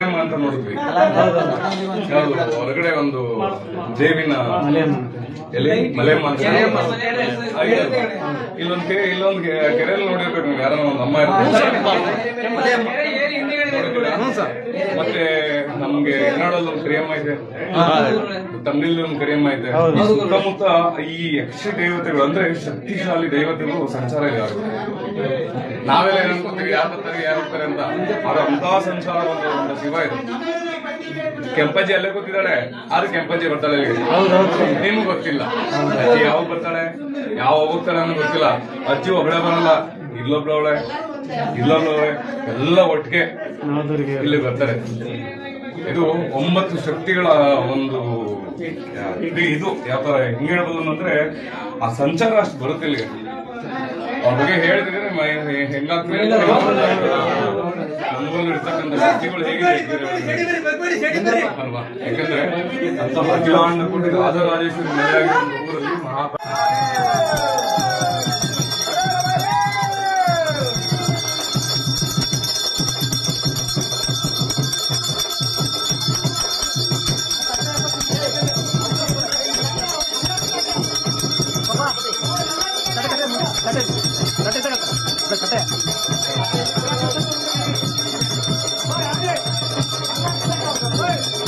ಅಂತ ನೋಡಿದ್ವಿ. ಯಾವ್ದು? ಹೊರಗಡೆ ಒಂದು ಜೇಬಿನ ಎಲೆ ಅಂತ ಹಾಗೆ ಇಲ್ಲೊಂದ್ ಕೆರೆ ಇಲ್ಲೊಂದ್ ಕೆರೆಯಲ್ಲಿ ನೋಡಿರ್ಬೇಕು ನೀವು ಯಾರೋ ಒಂದು ಅಮ್ಮ ಇರ್ತಾರೆ. ಮತ್ತೆ ನಮ್ಗೆ ಕನ್ನಡದಲ್ಲಿ ಒಂದು ಕರಿಯಮ್ಮ ಇದೆ. ತಮಿಳಲ್ಲಿ ಒಂದು ಕರಿಯಮ್ಮ ಇದೆ. ಸುತ್ತಮುತ್ತ ಈ ಯಕ್ಷ ದೇವತೆಗಳು ಅಂದ್ರೆ ಶಕ್ತಿಶಾಲಿ ದೇವತೆಗಳು ಸಂಚಾರ ಇದೆ. ನಾವೆಲ್ಲ ಅನ್ಕೋತೀವಿ ಯಾರು ಬರ್ತಾರೆ, ಯಾರು ಹೋಗ್ತಾರೆ ಅಂತ ಅವ್ರ ಅಂತ ಸಂಸಾರ ಒಂದು ಒಂದು ಶಿವ ಇದು. ಕೆಂಪಜ್ಜಿ ಅಲ್ಲೇ ಗೊತ್ತಿದ್ದಾಳೆ ಆದ್ರೆ ಕೆಂಪಜ್ಜಿ ಬರ್ತಾಳೆ. ನಿಮ್ಗೆ ಗೊತ್ತಿಲ್ಲ. ಅಜ್ಜಿ ಯಾವಾಗ ಬರ್ತಾಳೆ, ಯಾವ ಹೋಗ್ತಾಳೆ ಅನ್ನೋ ಗೊತ್ತಿಲ್ಲ. ಅಜ್ಜಿ ಒಬ್ಬಳೆ ಬರಲ್ಲ ಇಲ್ಲೊಬ್ಳವಳೆ ಇಲ್ಲೊಬ್ಳವಳೆ ಎಲ್ಲ ಒಟ್ಟಿಗೆ ಇಲ್ಲಿ ಬರ್ತಾರೆ. ಇದು ಒಂಬತ್ತು ಶಕ್ತಿಗಳ ಒಂದು, ಇದು, ಯಾವ ತರ ಹೆಂಗ್ ಹೇಳ್ಬೋದು ಅಂದ್ರೆ ಆ ಸಂಚಾರ ಅಷ್ಟು ಬರುತ್ತೆ ಇಲ್ಲಿಗೆ ಅವ್ರ ಬಗ್ಗೆ ಹೇಳಿದ್ರೆ ನಮ್ಮಲ್ಲಿ ಇರ್ತಕ್ಕಂಥ ವ್ಯಕ್ತಿಗಳು ಹೇಗಿದೆ ಅಲ್ವಾ? ಯಾಕಂದ್ರೆ ಅಂತ ನೆಲೆಯಾಗಿರೋ ಊರಲ್ಲಿ ಮಹಾ ಗಟ್ಟೆ ತಡಕ ಗಟ್ಟೆ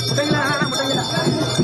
ಮುಟ್ಟಂಗಿಲ್ಲ ಮುಟ್ಟಂಗಿಲ್ಲ